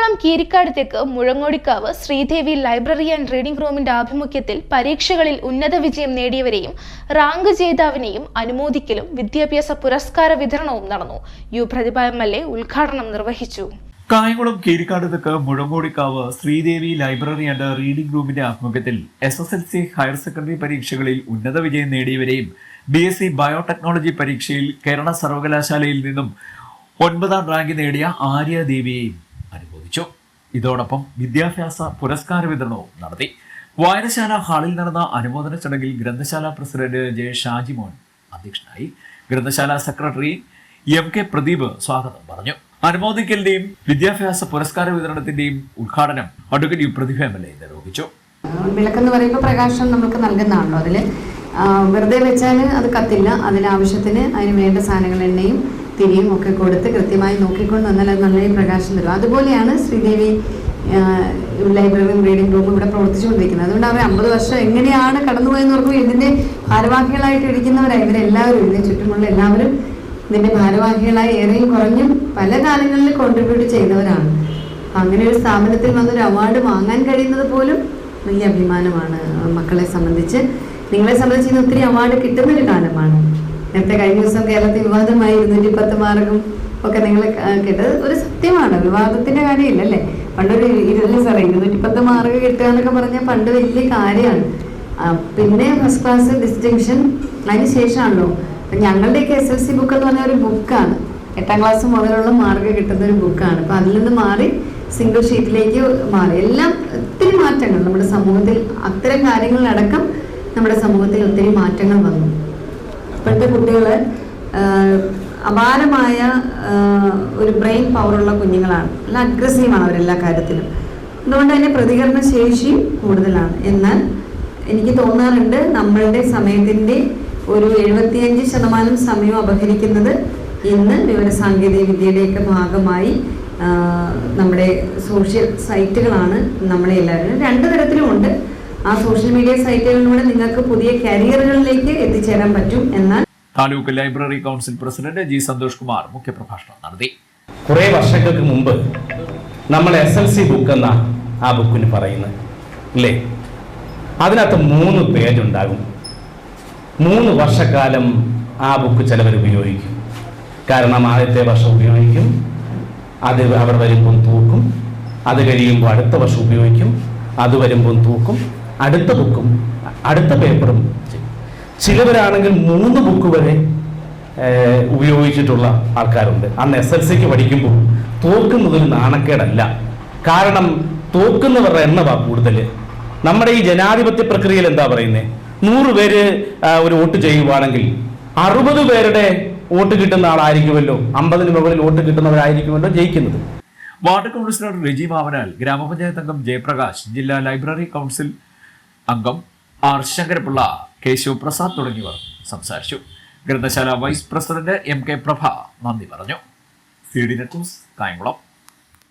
കായംകുളം കീരിക്കാട് തെക്ക് Muzhangodikkavu Sreedevi library and reading റൂമിന്റെ ആഭിമുഖ്യത്തിൽ പരീക്ഷകളിൽ ഉന്നത വിജയം നേടിയവരെയും റാങ്ക് ജേതാവിനെയും അനുമോദിക്കലും വിദ്യാഭ്യാസ പുരസ്കാര വിതരണവും നടന്നു. U Prathibha M L A ഉദ്ഘാടനം നിർവഹിച്ചു. കായംകുളം കീരിക്കാട് തെക്ക് Muzhangodikkavu Sreedevi library and reading റൂമിന്റെ ആഭിമുഖ്യത്തിൽ S S L C higher secondary പരീക്ഷകളിൽ ഉന്നത വിജയം നേടിയവരെയും ബി എസ് സി ബയോടെക്നോളജി പരീക്ഷയിൽ കേരള സർവകലാശാലയിൽ നിന്നും ഒൻപതാം റാങ്ക് നേടിയ ആര്യ ദേവിയെയും ഇതോടൊപ്പം വിദ്യാഭ്യാസ പുരസ്കാര വിതരണവും നടത്തി. വായനശാല ഹാളിൽ നടന്ന അനുമോദന ചടങ്ങിൽ ഗ്രന്ഥശാല പ്രസിഡന്റ് ജെ ഷാജിമോൻ അധ്യക്ഷനായി. ഗ്രന്ഥശാല സെക്രട്ടറി എം കെ പ്രദീപ് സ്വാഗതം പറഞ്ഞു. അനുമോദിക്കലിന്റെയും വിദ്യാഭ്യാസ പുരസ്കാര വിതരണത്തിന്റെയും ഉദ്ഘാടനം advocate U Prathibha M L A നിർവഹിച്ചു. വിളക്കെന്ന് പറയുമ്പോൾ പ്രകാശം നമുക്ക് നൽകുന്നതാണല്ലോ. അതിൽ വെറുതെ വെച്ചാൽ അത് കത്തില്ല. അതിനാവശ്യത്തിന് അതിന് വേണ്ട സാധനങ്ങൾ എണ്ണയും തിരിയും ഒക്കെ കൊടുത്ത് കൃത്യമായി നോക്കിക്കൊണ്ട് വന്നാൽ അത് നന്നായി പ്രകാശം തരും. അതുപോലെയാണ് ശ്രീദേവി ലൈബ്രറിയും റീഡിംഗ് ഗ്രൂപ്പും ഇവിടെ പ്രവർത്തിച്ചുകൊണ്ടിരിക്കുന്നത്. അതുകൊണ്ട് അവർ അമ്പത് വർഷം എങ്ങനെയാണ് കടന്നുപോയെന്ന് ഓർക്കും. ഇതിന്റെ ഭാരവാഹികളായിട്ട് ഇരിക്കുന്നവരായി ഇവരെല്ലാവരും. ഇതിന് ചുറ്റുമുള്ള എല്ലാവരും ഇതിന്റെ ഭാരവാഹികളായി ഏറെയും കുറഞ്ഞും പല കാലങ്ങളിൽ കോൺട്രിബ്യൂട്ട് ചെയ്യുന്നവരാണ് അങ്ങനെ ഒരു സ്ഥാപനത്തിൽ വന്നൊരു അവാർഡ് വാങ്ങാൻ കഴിയുന്നത് പോലും വലിയ അഭിമാനമാണ്. മക്കളെ സംബന്ധിച്ച് നിങ്ങളെ സംബന്ധിച്ച് ഇന്ന് ഒത്തിരി അവാർഡ് കിട്ടുന്നൊരു കാലമാണ്. നേരത്തെ കഴിഞ്ഞ ദിവസം കേരളത്തിൽ വിവാദമായി ഇരുന്നൂറ്റി പത്ത് മാർക്കും ഒക്കെ നിങ്ങൾ കേട്ടത് ഒരു സത്യമാണ്. വിവാദത്തിന്റെ കാര്യമില്ല അല്ലേ പണ്ടൊരു ഇരുപത് സാറേ ഇരുന്നൂറ്റി പത്ത് മാർക്ക് കിട്ടുക എന്നൊക്കെ പറഞ്ഞാൽ പണ്ട് വലിയ കാര്യമാണ്. പിന്നെ ഫസ്റ്റ് ക്ലാസ് ഡിസ്റ്റിങ്ഷൻ അതിന് ശേഷമാണല്ലോ. ഞങ്ങളുടെ ഞങ്ങളുടെയൊക്കെ എസ് എൽ സി ബുക്ക് എന്ന് പറഞ്ഞ ഒരു ബുക്കാണ് എട്ടാം ക്ലാസ് മുതലുള്ള മാർക്ക് കിട്ടുന്ന ഒരു ബുക്കാണ് അപ്പം അതിൽ നിന്ന് മാറി സിംഗിൾ ഷീറ്റിലേക്ക് മാറി. എല്ലാം ഒത്തിരി മാറ്റങ്ങൾ. നമ്മുടെ സമൂഹത്തിൽ അത്തരം കാര്യങ്ങളിലടക്കം നമ്മുടെ സമൂഹത്തിൽ ഒത്തിരി മാറ്റങ്ങൾ വന്നു. ഇപ്പോഴത്തെ കുട്ടികൾ അപാരമായ ഒരു ബ്രെയിൻ പവറുള്ള കുഞ്ഞുങ്ങളാണ്. നല്ല അഗ്രസീവാണ് അവരെല്ലാ കാര്യത്തിലും. അതുകൊണ്ട് തന്നെ പ്രതികരണ ശേഷി കൂടുതലാണ്. എന്നാൽ എനിക്ക് തോന്നാറുണ്ട് നമ്മളുടെ സമയത്തിന്റെ ഒരു എഴുപത്തിയഞ്ച് ശതമാനം സമയം അപഹരിക്കുന്നത് ഇന്ന് വിവരസാങ്കേതിക വിദ്യയുടെയൊക്കെ ഭാഗമായി നമ്മുടെ സോഷ്യൽ സൈറ്റുകളാണ് നമ്മളെ എല്ലാവരും രണ്ട് തരത്തിലുമുണ്ട് ആ സോഷ്യൽ മീഡിയ സൈറ്റുകളിലൂടെ നിങ്ങൾക്ക് പുതിയ കരിയറുകളിലേക്ക് എത്തിച്ചേരാൻ പറ്റും എന്നാൽ taluk library council president G Santhosh Kumar മുഖ്യപ്രഭാഷണം നടത്തി. കുറെ വർഷങ്ങൾക്ക് മുമ്പ് നമ്മൾ എസ് എൽ സി ബുക്ക് എന്ന ആ ബുക്കിന് പറയുന്നത് അല്ലേ? അതിനകത്ത് മൂന്ന് പേജ് ഉണ്ടാകും. മൂന്ന് വർഷക്കാലം ആ ബുക്ക് ചിലവർ ഉപയോഗിക്കും. കാരണം ആദ്യത്തെ വർഷം ഉപയോഗിക്കും അത് അവർ വരുമ്പം തൂക്കും അത് കഴിയുമ്പോൾ അടുത്ത വർഷം ഉപയോഗിക്കും അത് വരുമ്പം തൂക്കും അടുത്ത ബുക്കും അടുത്ത പേപ്പറും ചിലവരാണെങ്കിൽ മൂന്ന് ബുക്ക് വരെ ഉപയോഗിച്ചിട്ടുള്ള ആൾക്കാരുണ്ട്. അന്ന് എസ് എൽ സിക്ക് പഠിക്കുമ്പോൾ തോക്കുന്നതൊരു നാണക്കേടല്ല. കാരണം തോക്കുന്നവരുടെ എണ്ണമാ കൂടുതൽ നമ്മുടെ ഈ ജനാധിപത്യ പ്രക്രിയയിൽ എന്താ പറയുന്നത് നൂറ് പേര് ഒരു വോട്ട് ചെയ്യുവാണെങ്കിൽ അറുപത് പേരുടെ വോട്ട് കിട്ടുന്ന ആളായിരിക്കുമല്ലോ അമ്പതിന് മുകളിൽ വോട്ട് കിട്ടുന്നവരായിരിക്കുമല്ലോ ജയിക്കുന്നത്. വാർഡ് കൗൺസിലർ രജി മാവനാൽ ഗ്രാമപഞ്ചായത്ത് അംഗം ജയപ്രകാശ് ജില്ലാ ലൈബ്രറി കൗൺസിൽ അംഗം ആർ ശങ്കരപിള്ള കെ ശിവപ്രസാദ് തുടങ്ങിയവർ സംസാരിച്ചു. ഗ്രന്ഥശാല vice president M K Prabha നന്ദി പറഞ്ഞു. C D net news Kayamkulam.